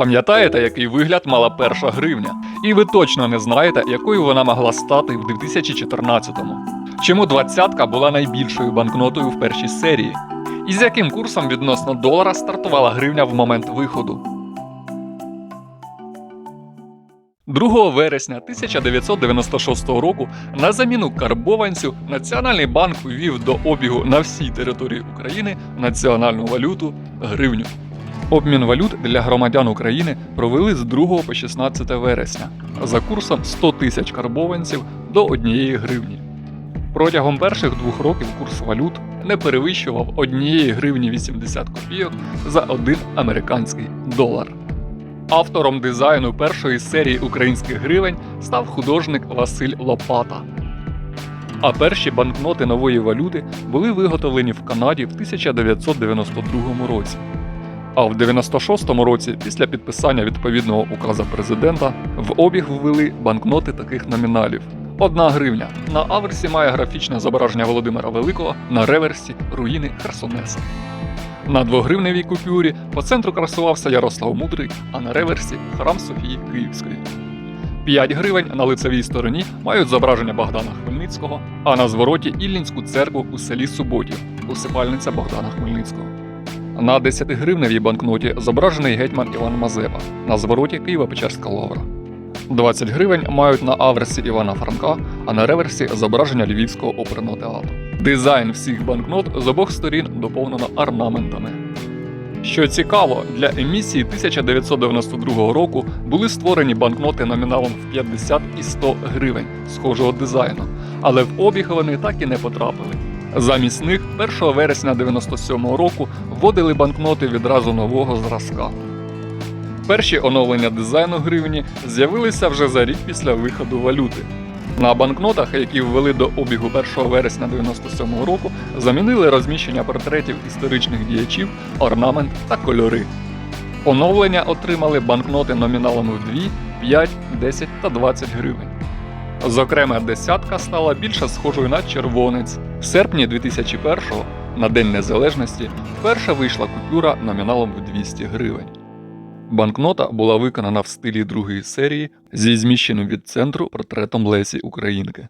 Пам'ятаєте, який вигляд мала перша гривня? І ви точно не знаєте, якою вона могла стати в 2014-му. Чому двадцятка була найбільшою банкнотою в першій серії? І з яким курсом відносно долара стартувала гривня в момент виходу? 2 вересня 1996 року на заміну карбованцю Національний банк ввів до обігу на всій території України національну валюту гривню. Обмін валют для громадян України провели з 2 по 16 вересня за курсом 100 тисяч карбованців до 1 гривні. Протягом перших двох років курс валют не перевищував 1 гривні 80 копійок за 1 американський долар. Автором дизайну першої серії українських гривень став художник Василь Лопата. А перші банкноти нової валюти були виготовлені в Канаді в 1992 році. А в 96-му році, після підписання відповідного указа президента, в обіг ввели банкноти таких номіналів. Одна гривня. На аверсі має графічне зображення Володимира Великого, на реверсі руїни Херсонеса. На двогривневій купюрі по центру красувався Ярослав Мудрий, а на реверсі храм Софії Київської. 5 гривень на лицевій стороні мають зображення Богдана Хмельницького, а на звороті Іллінську церкву у селі Суботів, усипальниця Богдана Хмельницького. На 10 гривневій банкноті зображений гетьман Іван Мазепа, на звороті Києво-Печерська лавра. 20 гривень мають на аверсі Івана Франка, а на реверсі зображення Львівського оперного театру. Дизайн всіх банкнот з обох сторін доповнено орнаментами. Що цікаво, для емісії 1992 року були створені банкноти номіналом в 50 і 100 гривень схожого дизайну, але в обіг вони так і не потрапили. Замість них 1 вересня 97 року вводили банкноти відразу нового зразка. Перші оновлення дизайну гривні з'явилися вже за рік після виходу валюти. На банкнотах, які ввели до обігу 1 вересня 97 року, замінили розміщення портретів історичних діячів, орнамент та кольори. Оновлення отримали банкноти номіналом в 2, 5, 10 та 20 гривень. Зокрема, десятка стала більше схожою на червонець. В серпні 2001-го, на День Незалежності, вперше вийшла купюра номіналом в 200 гривень. Банкнота була виконана в стилі другої серії зі зміщеним від центру портретом Лесі Українки.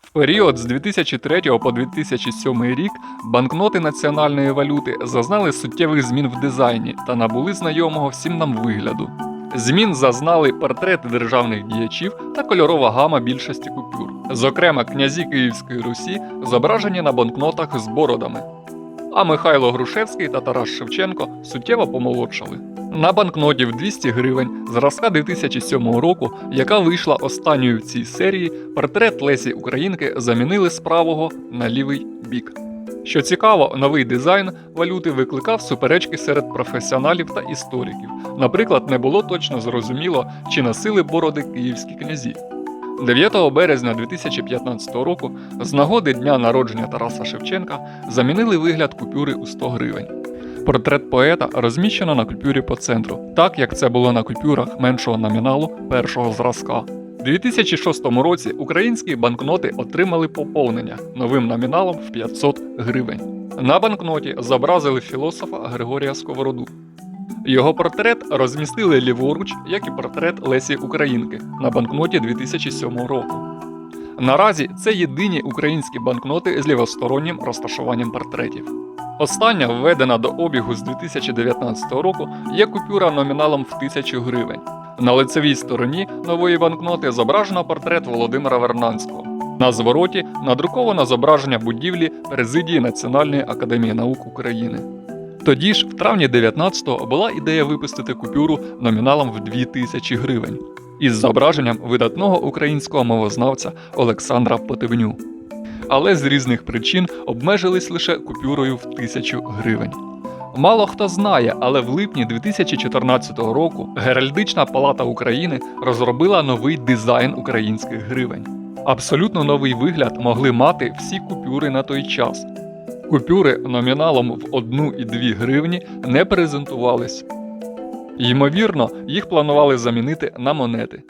В період з 2003 по 2007 рік банкноти національної валюти зазнали суттєвих змін в дизайні та набули знайомого всім нам вигляду. Змін зазнали портрети державних діячів та кольорова гама більшості купюр. Зокрема, князі Київської Русі зображені на банкнотах з бородами. А Михайло Грушевський та Тарас Шевченко суттєво помолодшали. На банкноті в 200 гривень зразка 2007 року, яка вийшла останньою в цій серії, портрет Лесі Українки замінили з правого на лівий бік. Що цікаво, новий дизайн валюти викликав суперечки серед професіоналів та істориків. Наприклад, не було точно зрозуміло, чи носили бороди київські князі. 9 березня 2015 року з нагоди дня народження Тараса Шевченка замінили вигляд купюри у 100 гривень. Портрет поета розміщено на купюрі по центру, так як це було на купюрах меншого номіналу першого зразка. У 2006 році українські банкноти отримали поповнення новим номіналом в 500 гривень. На банкноті зобразили філософа Григорія Сковороду. Його портрет розмістили ліворуч, як і портрет Лесі Українки на банкноті 2007 року. Наразі це єдині українські банкноти з лівостороннім розташуванням портретів. Остання, введена до обігу з 2019 року, є купюра номіналом в 1000 гривень. На лицевій стороні нової банкноти зображено портрет Володимира Вернанського. На звороті надруковано зображення будівлі Президії Національної академії наук України. Тоді ж, в травні 19-го, була ідея випустити купюру номіналом в 2000 гривень із зображенням видатного українського мовознавця Олександра Потевню. Але з різних причин обмежились лише купюрою в 1000 гривень. Мало хто знає, але в липні 2014 року Геральдична палата України розробила новий дизайн українських гривень. Абсолютно новий вигляд могли мати всі купюри на той час. Купюри номіналом в 1 і 2 гривні не презентувались. Ймовірно, їх планували замінити на монети.